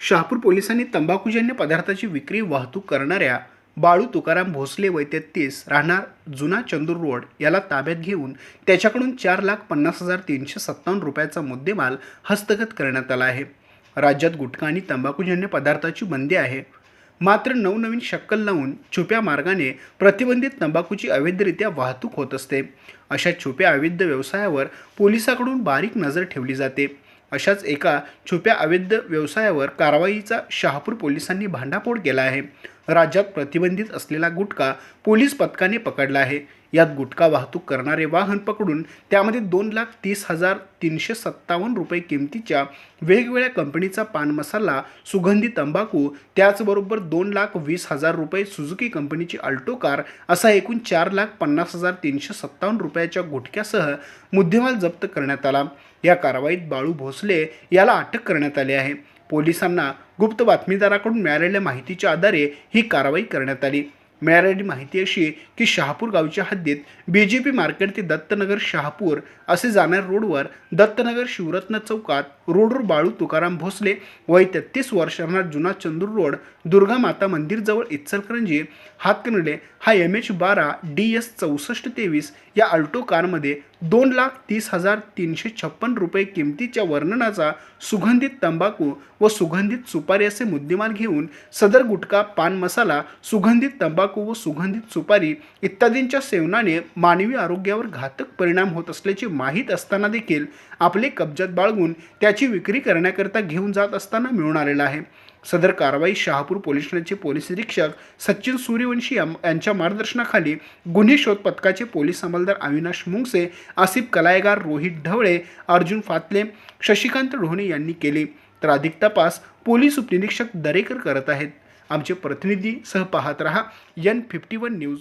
शहापूर पोलिसांनी तंबाखूजन्य पदार्थाची विक्री वाहतूक करणाऱ्या बाळू तुकाराम भोसले वय तेहतीस राहणार जुना चंदूर रोड याला ताब्यात घेऊन त्याच्याकडून चार लाख पन्नास हजार तीनशे सत्तावन्न रुपयाचा मुद्देमाल हस्तगत करण्यात आला आहे. राज्यात गुटखा आणि तंबाखूजन्य पदार्थाची बंदी आहे. मात्र नवनवीन शक्कल लावून छुप्या मार्गाने प्रतिबंधित तंबाखूची अवैधरित्या वाहतूक होत असते. अशा छुप्या अवैध व्यवसायावर पोलिसाकडून बारीक नजर ठेवली जाते. अशाच एका छुप्या अवैध व्यवसायावर कारवाईचा शहापूर पोलिसांनी भांडाफोड केला आहे. राज्यात प्रतिबंधित असलेला गुटखा पोलीस पथकाने पकडला आहे. यात गुटखा वाहतूक करणारे वाहन पकडून त्यामध्ये दोन लाख तीस हजार तीनशे सत्तावन्न रुपये किमतीच्या वेगवेगळ्या कंपनीचा पान मसाला सुगंधी तंबाखू त्याचबरोबर दोन लाख वीस हजार रुपये सुझुकी कंपनीची अल्टो कार असा एकूण चार लाख पन्नास हजार तीनशे सत्तावन्न रुपयाच्या गुटख्यासह मुद्देमाल जप्त करण्यात आला. या कारवाईत बाळू भोसले याला अटक करण्यात आली आहे. पोलिसांना गुप्त बातमीदाराकडून मिळालेल्या माहितीच्या आधारे ही कारवाई करण्यात आली. मिळालेली माहिती अशी की शहापूर गावच्या हद्दीत बी जे पी मार्केट ते दत्तनगर शहापूर असे जाणाऱ्या रोडवर दत्तनगर शिवरत्न चौकात रोडवर बाळू तुकाराम भोसले वय तेहतीस वर्षांना जुना चंदूर रोड दुर्गा माता मंदिरजवळ इचलकरंजी हातकणले हा एम एच बारा डी एस चौसष्ट तेवीस या अल्टो कारमध्ये दोन लाख तीस हजार तीनशे छप्पन रुपये किमतीच्या वर्णनाचा सुगंधित तंबाखू व सुगंधित सुपारी असे मुद्देमाल घेऊन सदर गुटखा पान मसाला सुगंधित तंबाखू व सुगंधित सुपारी इत्यादींच्या सेवनाने मानवी आरोग्यावर घातक परिणाम होत असल्याचे माहीत असताना देखील आपले कब्जात बाळगून त्याची विक्री करण्याकरता घेऊन जात असताना मिळून आलेला आहे. सदर कारवाई शहापूर पोलीस ठाण्याचे पोलीस निरीक्षक सचिन सूर्यवंशी यांच्या मार्गदर्शनाखाली गुन्हे शोध पथकाचे पोलीस अंमलदार अविनाश मुंगसे आसिफ कलायगार रोहित ढवळे अर्जुन फातले शशिकांत ढोणे यांनी केले. तर अधिक तपास पोलीस उपनिरीक्षक दरेकर करत आहेत. आमचे प्रतिनिधी सह पाहत रहा. N fifty one news